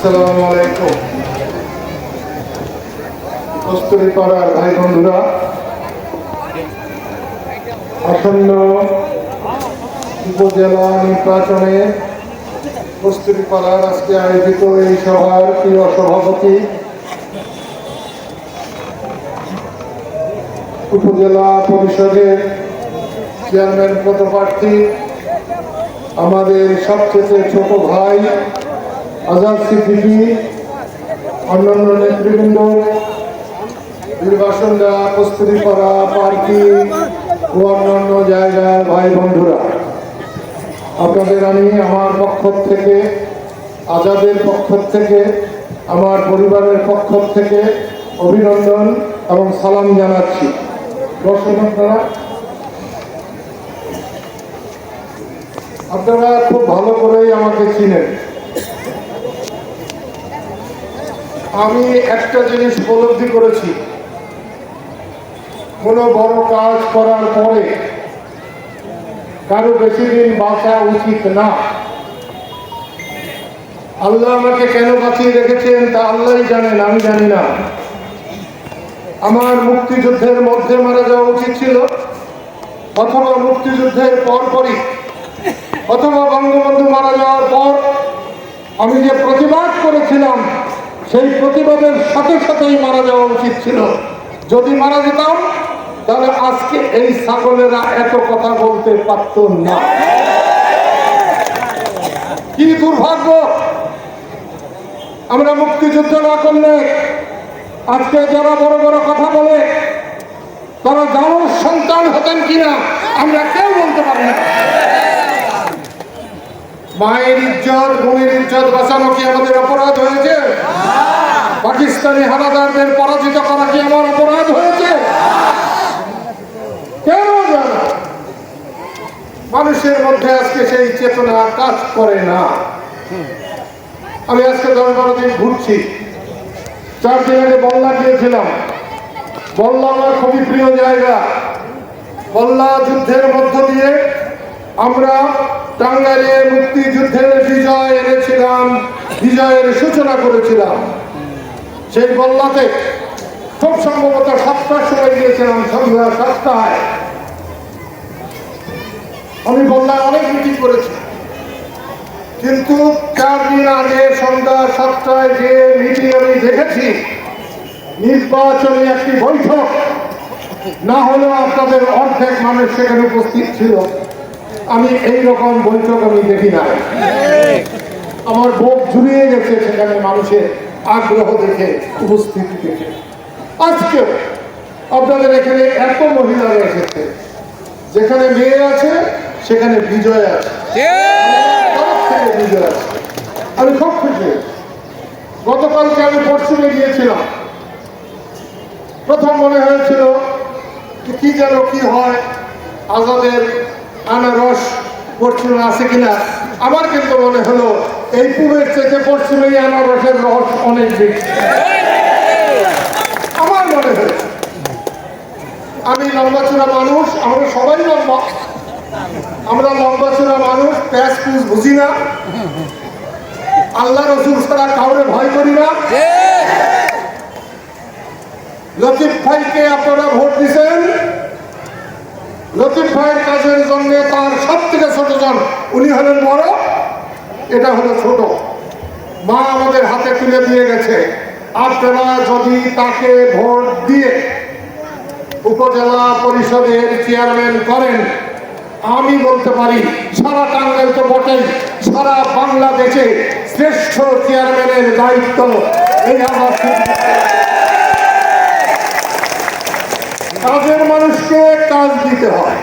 আসসালামু আলাইকুম। কস্তুরী পাড়ার ভাই বন্ধুরা, আসন্ন উপজেলা নির্বাচনে কস্তুরী পাড়ার আজকে আয়োজিত এই সভার প্রিয় সভাপতি উপজেলা পরিষদের চেয়ারম্যান পদপ্রার্থী, আমাদের সবচেয়ে ছোট ভাই আজাদ সিদ্দিকি, অন্যান্য নেতৃবৃন্দ নির্বাচনরা কস্তুরীপাড়া পার্টি ও অন্যান্য জায়গার ভাই বন্ধুরা আপনাদের আমি আমার পক্ষ থেকে, আজাদের পক্ষ থেকে, আমার পরিবারের পক্ষ থেকে অভিনন্দন এবং সালাম জানাচ্ছি। দর্শক আপনারা আপনারা খুব ভালো করেই আমাকে চিনেন। আমি একটা জিনিস উপলব্ধি করেছি। কোনো বড় কাজ করার পরে কারও বেশি দিন বাঁচা উচিত না। আল্লাহ আমাকে কেন বাঁচিয়ে রেখেছেন তা আল্লাহই জানেন, আমি জানি না। আমার মুক্তিযুদ্ধের মধ্যে মারা যাওয়া উচিত ছিল, অথবা মুক্তিযুদ্ধের পরপরই, অথবা বঙ্গবন্ধু মারা যাওয়ার পর আমি যে প্রতিবাদ করেছিলাম সেই প্রতিবাদের সাথে সাথেই মারা যাওয়া উচিত ছিল। যদি মারা যেতাম, তাহলে আজকে এই ছাগলেরা এত কথা বলতে পারত না। কি দুর্ভাগ্য! আমরা মুক্তিযুদ্ধ না করলে, আজকে যারা বড় বড় কথা বলে, তারা দানব সন্তান হতেন কিনা, আমরা কেউ বলতে পারি না। মায়ের ইজ্জত, বোনের ইজ্জত বাঁচানো কি আমাদের অপরাধ হয়েছে? পাকিস্তানি হানাদারদের পরাজিত করা কি আমার অপরাধ হয়েছে? কেন মানুষের মধ্যে আজকে সেই চেতনা কাজ করে না। আমি আজকে দশ বারো দিন ঘুরছি। চার দিন আগে বল্লা গিয়েছিলাম। বল্লা আমার খুবই প্রিয় জায়গা। বল্লা যুদ্ধের মধ্য দিয়ে আমরা টাঙ্গাইলে মুক্তিযুদ্ধের বিজয় এনেছিলাম, বিজয়ের সূচনা করেছিলাম। সেই বল্লাতে খুব সম্ভবত সাতটার সময় গিয়েছিলাম সন্ধ্যা সাতটায়। আমি বললাম অনেক মিটিং করেছি। কিন্তু চার দিন আগে সন্ধ্যা সাতটায় যে মিটিং আমি দেখেছি, নির্বাচনী একটি বৈঠক, না হলেও আপনাদের অর্ধেক মানুষ সেখানে উপস্থিত ছিল। আমি এই রকম বৈঠক আমি দেখি না আমার বুক জুড়িয়ে গেছে, সেখানে মানুষের আগ্রহ দেখে, উপস্থিতি দেখে। আজকে আপনাদের এখানে এত মহিলারা এসেছে, যেখানে মেয়ে আছে, সেখানে বিজয় আছে। বিজয় আছে। আমি খুব খুশি। গতকালকে আমি পশ্চিমে গিয়েছিলাম। প্রথম মনে হয়েছিল কি যেন কি হয়, আজাদের আনারস পশ্চিমে আছে কিনা? আমার কিন্তু মনে হলো এই পূবের থেকে পশ্চিমে আনারসের রস অনেক বেশি। আমার মনে হয়েছে আমি লম্বাচূড়া মানুষ আমরা সবাই লম্বা। আমরা লম্বাচূড়া মানুষ প্যাস পুষ বুঝি না। আল্লাহ রসুল ছাড়া কাউরে ভয় করি না। লতিফ ভাইকে আপনারা ভোট দিচ্ছেন লতিফ ভাইয়ের কাজের জন্য তার সব থেকে উনি হলেন বড়, এটা হলো ছোট। মা আমাদের হাতে তুলে দিয়ে গেছে। আপনারা যদি তাকে ভোট দিয়ে উপজেলা পরিষদের চেয়ারম্যান করেন, আমি বলতে পারি, সারা টাঙ্গাইল তো বটেই, সারা বাংলাদেশে শ্রেষ্ঠ চেয়ারম্যানের দায়িত্ব এই আমার কাজের মানুষকে কাজ দিতে হয়।